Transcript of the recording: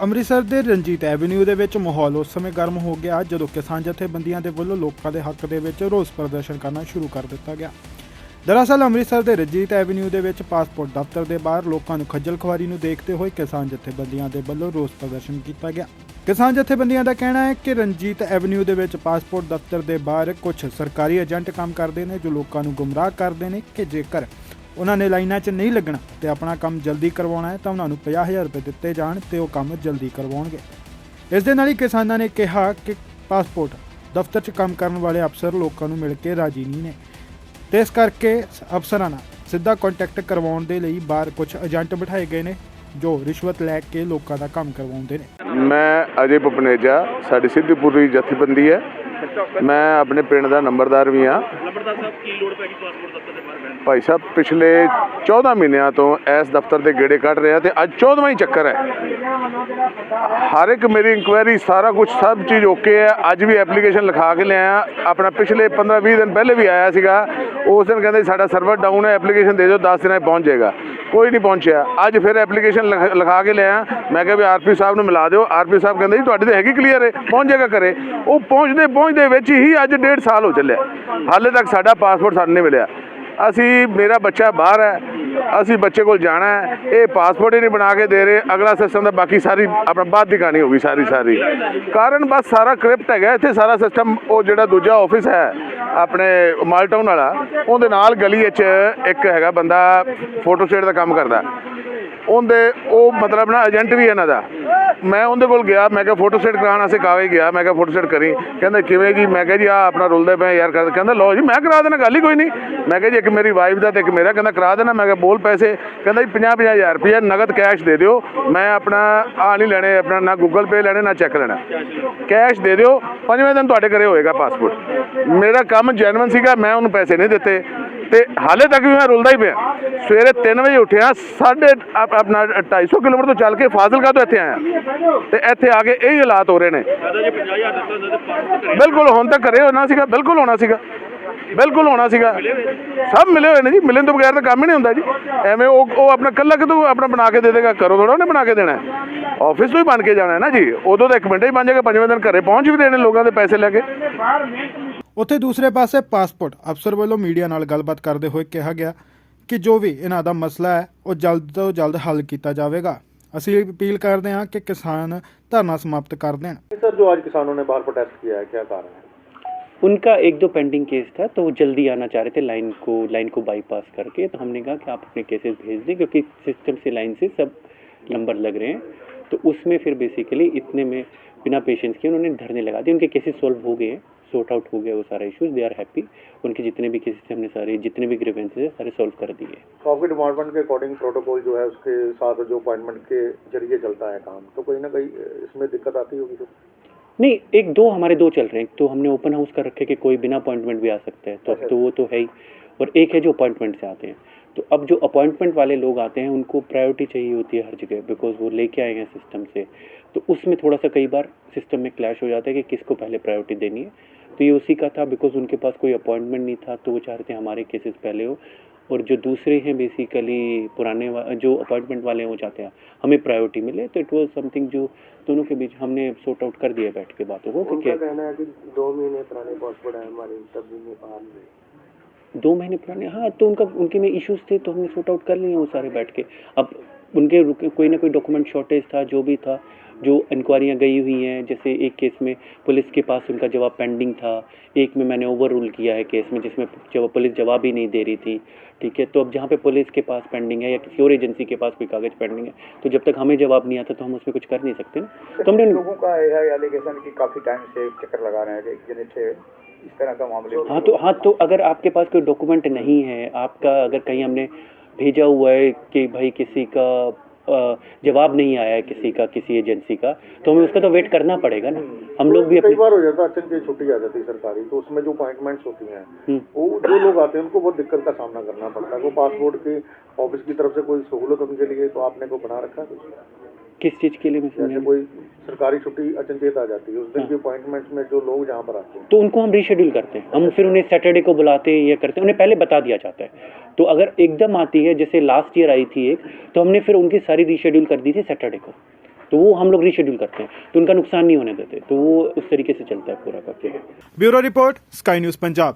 ਅੰਮ੍ਰਿਤਸਰ ਦੇ ਰਣਜੀਤ ਐਵਨਿਊ ਦੇ ਵਿੱਚ ਮਾਹੌਲ ਉਸ ਸਮੇਂ ਗਰਮ ਹੋ ਗਿਆ ਜਦੋਂ ਕਿਸਾਨ ਜਥੇਬੰਦੀਆਂ ਦੇ ਵੱਲੋਂ ਲੋਕਾਂ ਦੇ ਹੱਕ ਦੇ ਵਿੱਚ ਰੋਸ ਪ੍ਰਦਰਸ਼ਨ ਕਰਨਾ ਸ਼ੁਰੂ ਕਰ ਦਿੱਤਾ ਗਿਆ। ਦਰਅਸਲ ਅੰਮ੍ਰਿਤਸਰ ਦੇ ਰਣਜੀਤ ਐਵਨਿਊ ਦੇ ਵਿੱਚ ਪਾਸਪੋਰਟ ਦਫ਼ਤਰ ਦੇ ਬਾਹਰ ਲੋਕਾਂ ਨੂੰ ਖੱਜਲ ਖੁਆਰੀ ਨੂੰ ਦੇਖਦੇ ਹੋਏ ਕਿਸਾਨ ਜਥੇਬੰਦੀਆਂ ਦੇ ਵੱਲੋਂ ਰੋਸ ਪ੍ਰਦਰਸ਼ਨ ਕੀਤਾ ਗਿਆ। ਕਿਸਾਨ ਜਥੇਬੰਦੀਆਂ ਦਾ ਕਹਿਣਾ ਹੈ ਕਿ ਰਣਜੀਤ ਐਵਨਿਊ ਦੇ ਵਿੱਚ ਪਾਸਪੋਰਟ ਦਫ਼ਤਰ ਦੇ ਬਾਹਰ ਕੁਝ ਸਰਕਾਰੀ ਏਜੰਟ ਕੰਮ ਕਰਦੇ ਨੇ ਜੋ ਲੋਕਾਂ ਨੂੰ ਗੁੰਮਰਾਹ ਕਰਦੇ ਨੇ ਕਿ ਜੇਕਰ ਉਹਨਾਂ ਨੇ ਲਾਈਨਾਂ 'ਚ ਨਹੀਂ ਲੱਗਣਾ ਤੇ ਆਪਣਾ ਕੰਮ ਜਲਦੀ ਕਰਵਾਉਣਾ ਹੈ ਤਾਂ ਉਹਨਾਂ ਨੂੰ 50000 ਰੁਪਏ ਦਿੱਤੇ ਜਾਣ ਤੇ ਉਹ ਕੰਮ ਜਲਦੀ ਕਰਵਾਉਣਗੇ। ਇਸ ਦੇ ਨਾਲ ਹੀ ਕਿਸਾਨਾਂ ਨੇ ਕਿਹਾ ਕਿ ਪਾਸਪੋਰਟ ਦਫ਼ਤਰ 'ਚ ਕੰਮ ਕਰਨ ਵਾਲੇ ਅਫਸਰ ਲੋਕਾਂ ਨੂੰ ਮਿਲ ਕੇ ਰਾਜੀ ਨਹੀਂ ਨੇ। ਤੇ ਇਸ ਕਰਕੇ ਅਫਸਰਾਂ ਨਾਲ ਸਿੱਧਾ ਕੰਟੈਕਟ ਕਰਵਾਉਣ ਦੇ ਲਈ ਬਾਹਰ ਕੁਝ ਏਜੰਟ ਬਿਠਾਏ ਗਏ ਨੇ ਜੋ ਰਿਸ਼ਵਤ ਲੈ ਕੇ ਲੋਕਾਂ ਦਾ ਕੰਮ ਕਰਵਾਉਂਦੇ ਨੇ। ਮੈਂ ਅਜੇ ਪਪਨੇਜਾ ਸਾਡੀ ਸਿੱਧੀਪੁਰੀ ਜਥੇਬੰਦੀ ਹੈ। ਮੈਂ ਆਪਣੇ ਪਿੰਡ ਦਾ ਨੰਬਰਦਾਰ ਵੀ ਹਾਂ। ਲੰਬੜਦਾਰ ਸਾਹਿਬ ਕੀ ਲੋੜ ਪੈ ਗਈ ਪਾਸਪੋਰਟ ਦਫ਼ਤਰ ਦੇ ਬਾਹਰ ਭਾਈ ਸਾਹਿਬ, ਪਿਛਲੇ 14 ਮਹੀਨਿਆਂ ਤੋਂ ਇਸ ਦਫ਼ਤਰ ਦੇ ਗੇੜੇ ਕੱਢ ਰਿਹਾ ਤੇ ਅੱਜ 14ਵਾਂ ਹੀ ਚੱਕਰ ਹੈ। ਹਰ ਇੱਕ ਮੇਰੀ ਇਨਕੁਆਇਰੀ ਸਾਰਾ ਕੁਝ ਸਭ ਚੀਜ਼ ਓਕੇ ਹੈ। ਅੱਜ ਵੀ ਐਪਲੀਕੇਸ਼ਨ ਲਿਖਾ ਕੇ ਲਿਆਇਆ। ਆਪਣਾ ਪਿਛਲੇ 15-20 ਦਿਨ ਪਹਿਲੇ ਵੀ ਆਇਆ ਸੀਗਾ। ਉਸ ਦਿਨ ਕਹਿੰਦੇ ਸਾਡਾ ਸਰਵਰ ਡਾਊਨ ਹੈ ਐਪਲੀਕੇਸ਼ਨ ਦੇ ਦਿਓ 10 ਦਿਨਾਂ 'ਚ ਪਹੁੰਚ ਜਾਏਗਾ। ਕੋਈ ਨਹੀਂ ਪਹੁੰਚਿਆ। ਅੱਜ ਫਿਰ ਐਪਲੀਕੇਸ਼ਨ ਲਿਖ- ਲਿਖਾ ਕੇ ਲਿਆਇਆ। ਮੈਂ ਕਿਹਾ ਵੀ ਆਰਪੀ ਸਾਹਿਬ ਨੂੰ ਮਿਲਾ ਦਿਓ। ਆਰਪੀ ਸਾਹਿਬ ਕਹਿੰਦੇ ਜੀ, ਤੁਹਾਡੀ ਤਾਂ ਹੈਗੀ ਕਲੀਅਰ ਹੈ। ਪਹੁੰਚ ਜਾਏਗਾ ਕਰੇ ਉਹ ਪਹੁੰਚਦੇ ਪਹੁੰਚਦੇ ਵਿੱਚ ਹੀ ਅੱਜ ਡੇਢ ਸਾਲ ਹੋ ਚੱਲਿਆ। ਹਾਲੇ ਤੱਕ ਸਾਡਾ ਪਾਸਪੋਰਟ ਸਾਨੂੰ ਨਹੀਂ ਮਿਲਿਆ। ਅਸੀਂ, ਮੇਰਾ ਬੱਚਾ ਬਾਹਰ ਹੈ, ਅਸੀਂ ਬੱਚੇ ਕੋਲ ਜਾਣਾ ਹੈ, ਇਹ ਪਾਸਪੋਰਟ ਹੀ ਨਹੀਂ ਬਣਾ ਕੇ ਦੇ ਰਹੇ, ਅਗਲਾ ਸਿਸਟਮ ਦਾ ਬਾਕੀ ਸਾਰੀ, ਆਪਣਾ ਬਾਅਦ ਦੀ ਕਹਾਣੀ ਹੋ ਗਈ ਸਾਰੀ ਸਾਰੀ। ਕਾਰਨ ਬਸ ਸਾਰਾ ਕ੍ਰਿਪਟ ਹੈਗਾ, ਇੱਥੇ ਸਾਰਾ ਸਿਸਟਮ ਉਹ ਜਿਹੜਾ ਦੂਜਾ ਆਫਿਸ ਹੈ, ਆਪਣੇ ਮਾਲਟਾਊਨ ਵਾਲਾ, ਉਹਦੇ ਨਾਲ ਗਲੀ ਵਿੱਚ ਇੱਕ ਹੈਗਾ ਬੰਦਾ ਫੋਟੋ ਸਟੇਟ ਦਾ ਕੰਮ ਕਰਦਾ। ਉਹਦੇ, ਉਹ ਮਤਲਬ ਨਾ ਏਜੰਟ ਵੀ ਇਹਨਾਂ ਦਾ। ਮੈਂ ਉਹਦੇ ਕੋਲ ਗਿਆ, ਮੈਂ ਕਿਹਾ ਫੋਟੋ ਸਟੇਟ ਕਰਾਉਣ ਵਾਸਤੇ ਕਾਗਜ਼ ਗਿਆ, ਮੈਂ ਕਿਹਾ ਫੋਟੋ ਸਟੇਟ ਕਰੀ। ਕਹਿੰਦਾ, ਕਿਵੇਂ ਜੀ? ਮੈਂ ਕਿਹਾ, ਜੀ ਆ ਆਪਣਾ ਰੁਲਦੇ ਪਏ ਯਾਰ ਕਰ- ਕਹਿੰਦਾ, ਲਓ ਜੀ, ਮੈਂ ਕਰਾ ਦੇਣਾ, ਗੱਲ ਹੀ ਕੋਈ ਨਹੀਂ। ਮੈਂ ਕਿਹਾ, ਜੀ, ਇੱਕ ਮੇਰੀ ਵਾਈਫ ਦਾ ਤੇ ਇੱਕ ਮੇਰਾ, ਕਹਿੰਦਾ, ਕਰਾ ਦੇਣਾ। ਮੈਂ ਕਿਹਾ, ਬੋਲ ਪੈਸੇ। ਕਹਿੰਦਾ, ਜੀ 50 50 ਹਜ਼ਾਰ ਰੁਪਏ ਨਗਦ ਕੈਸ਼ ਦੇ ਦਿਓ। ਮੈਂ ਆਪਣਾ ਆ ਨਹੀਂ ਲੈਣੇ, ਆਪਣਾ ਨਾ ਗੂਗਲ ਪੇ ਲੈਣੇ, ਨਾ ਚੈੱਕ ਲੈਣਾ। ਕੈਸ਼ ਦੇ ਦਿਓ, ਪੰਜਵੇਂ ਦਿਨ ਤੁਹਾਡੇ ਘਰੇ ਹੋਏਗਾ ਪਾਸਪੋਰਟ ਮੇਰਾ ਕੰਮ ਜੈਨੂਇਨ ਸੀਗਾ, ਮੈਂ ਉਹਨੂੰ ਪੈਸੇ ਨਹੀਂ ਦਿੱਤੇ। ਤੇ ਹਾਲੇ ਤੱਕ ਵੀ ਮੈਂ ਰੁਲਦਾ ਹੀ ਪਿਆ। ਸਵੇਰੇ 3 ਵਜੇ ਉੱਠਿਆ, ਸਾਢੇ ਆਪ- ਆਪਣਾ 250 ਕਿਲੋਮੀਟਰ ਤੋਂ ਚੱਲ ਕੇ ਫਾਜ਼ਿਲਕਾ ਤੋਂ ਇੱਥੇ ਆਇਆ। ਤੇ ਇੱਥੇ ਆ ਕੇ ਇਹ ਹਾਲਾਤ ਹੋ ਰਹੇ ਨੇ। ਬਿਲਕੁਲ ਹੁਣ ਤੱਕ ਘਰੇ ਹੋਣਾ ਸੀਗਾ, ਬਿਲਕੁਲ ਹੋਣਾ ਸੀਗਾ। ਬਿਲਕੁਲ ਹੋਣਾ ਸੀਗਾ। ਸਭ ਮਿਲੇ ਹੋਏ ਨੇ ਜੀ, ਮਿਲਣ ਤੋਂ ਬਗੈਰ ਤਾਂ ਕੰਮ ਹੀ ਨਹੀਂ ਹੁੰਦਾ ਜੀ। ਐਵੇਂ ਉਹ ਉਹ ਆਪਣਾ ਕੱਲਾ ਕਿਤੋਂ ਆਪਣਾ ਬਣਾ ਕੇ ਦੇ ਦੇਗਾ ਕਰੋ ਥੋੜਾ ਉਹਨੇ ਬਣਾ ਕੇ ਦੇਣਾ। ਆਫਿਸ ਤੋਂ ਹੀ ਬਣ ਕੇ ਜਾਣਾ ਹੈ ਨਾ ਜੀ। ਉਦੋਂ ਤਾਂ ਇੱਕ ਮਿੰਟ ਹੀ ਬਣ ਜਾਏਗਾ, ਪੰਜਵੇਂ ਦਿਨ ਘਰੇ ਪਹੁੰਚ ਵੀ ਦੇਣੇ ਲੋਕਾਂ ਦੇ ਪੈਸੇ ਲੈ ਕੇ। ਉੱਥੇ ਦੂਸਰੇ ਪਾਸੇ ਪਾਸਪੋਰਟ ਅਫਸਰ ਵੱਲੋਂ ਮੀਡੀਆ ਨਾਲ ਗੱਲਬਾਤ ਕਰਦੇ ਹੋਏ ਕਿਹਾ ਗਿਆ ਕਿ ਜੋ ਵੀ ਇਹਨਾਂ ਦਾ ਮਸਲਾ ਹੈ ਉਹ ਜਲਦ ਤੋਂ ਜਲਦ ਹੱਲ ਕੀਤਾ ਜਾਵੇਗਾ ਅਸੀਂ ਅਪੀਲ ਕਰਦੇ ਹਾਂ ਕਿ ਕਿਸਾਨ ਧਰਨਾ ਸਮਾਪਤ ਕਰ ਦੇਣ सर जो आज किसानों ने बाहर प्रोटेस्ट किया है क्या कारण है उनका एक दो पेंडिंग केस था तो वो जल्दी आना चाह रहे थे लाइन को लाइन को बाईपास करके तो हमने कहा कि आप अपने केसेस भेज दें क्योंकि सिस्टम से लाइन से सब नंबर लग रहे हैं तो उसमें फिर बेसिकली इतने में बिना पेशेंस के उन्होंने धरने लगा दिए उनके केसेस सॉल्व हो गए हैं सॉर्ट आउट हो गया वो सारा इश्यूज़ दे आर हैप्पी उनके जितने भी केसेस हमने सारे जितने भी ग्रीवेंसेस है सारे सॉल्व कर दिए. तो आपके डिपार्टमेंट के अकॉर्डिंग प्रोटोकॉल जो है उसके साथ जो अपॉइंटमेंट के ज़रिए चलता है काम तो कहीं ना कहीं इसमें दिक्कत आती होगी तो? नहीं एक दो हमारे दो चल रहे हैं. तो हमने ओपन हाउस कर रखे कि कोई बिना अपॉइंटमेंट भी आ सकता है तो अब तो वो तो है ही. और एक है जो अपॉइंटमेंट से आते हैं. तो अब जो अपॉइंटमेंट वाले लोग आते हैं उनको प्रायोरिटी चाहिए होती है हर जगह बिकॉज़ वो लेके आए हैं सिस्टम से. तो उसमें थोड़ा सा कई बार सिस्टम में क्लैश हो जाता है कि किसको पहले प्रायोरिटी देनी है. तो ये उसी का था बिकॉज़ उनके पास कोई अपॉइंटमेंट नहीं था तो वो चाह रहे थे हमारे केसेस पहले हो। और जो दूसरे हैं बेसिकली पुराने वा- जो अपॉइंटमेंट वाले हैं वो चाहते हैं हमें प्रायोरिटी मिले। तो इट वाज समथिंग जो दोनों के बीच हमने सॉर्ट आउट कर दिया बैठ के बातों को क्योंकि कहना है कि दो महीने पुराने पासपोर्ट है हमारे तब भी बाहर नहीं दो महीने पुराने हाँ तो उनका उनके में इश्यूज़ थे तो हमने सॉर्ट आउट कर लिए वो सारे बैठ के। अब उनके कोई ना कोई डॉक्यूमेंट शॉर्टेज था जो भी था जो इंक्वायरियाँ गई हुई हैं जैसे एक केस में पुलिस के पास उनका जवाब पेंडिंग था एक में मैंने ओवर रूल किया है केस में जिसमें जब पुलिस जवाब ही नहीं दे रही थी ठीक है? तो अब जहाँ पे पुलिस के पास पेंडिंग है या किसी और एजेंसी के पास कोई कागज़ पेंडिंग है तो जब तक हमें जवाब नहीं आता तो हम उसमें कुछ कर नहीं सकते ना। तो हमने लोगों का यह एलिगेशन कि काफ़ी टाइम से चक्कर लगा रहे हैं इस तरह का मामले हाँ तो हाँ तो अगर आपके पास कोई डॉक्यूमेंट नहीं है आपका अगर कहीं हमने भेजा हुआ है कि भाई किसी का जवाब नहीं आया है किसी का किसी एजेंसी का तो हमें उसका तो वेट करना पड़ेगा ना। हम लोग भी कई बार हो जाता है से छुट्टी आ जाती है सरकारी तो उसमें जो अपॉइंटमेंट्स होती हैं हम्म। वो जो लोग आते हैं उनको बहुत दिक्कत का सामना करना पड़ता है। वो पासपोर्ट के ऑफ़िस की तरफ़ से कोई सहूलत उनके लिए तो आपने को बना रखा है किस चीज़ के लिए जैसे कोई सरकारी छुट्टी अचनचेत आ जाती है उस दिन की अपॉइंटमेंट्स में जो लोग जहाँ पर आते हैं। तो उनको हम रीशेड्यूल करते हैं। हम फिर उन्हें सैटरडे को बुलाते हैं ये करते हैं उन्हें पहले बता दिया जाता है। तो अगर एकदम आती है जैसे लास्ट ईयर आई थी एक तो हमने फिर उनकी सारी सारी रीशेड्यूल कर दी थी सैटरडे को। तो वो हम लोग रीशेड्यूल करते हैं। तो उनका नुकसान नहीं होने देते। तो वो उस तरीके से चलता है पूरा करते हैं bureau report Sky News Punjab.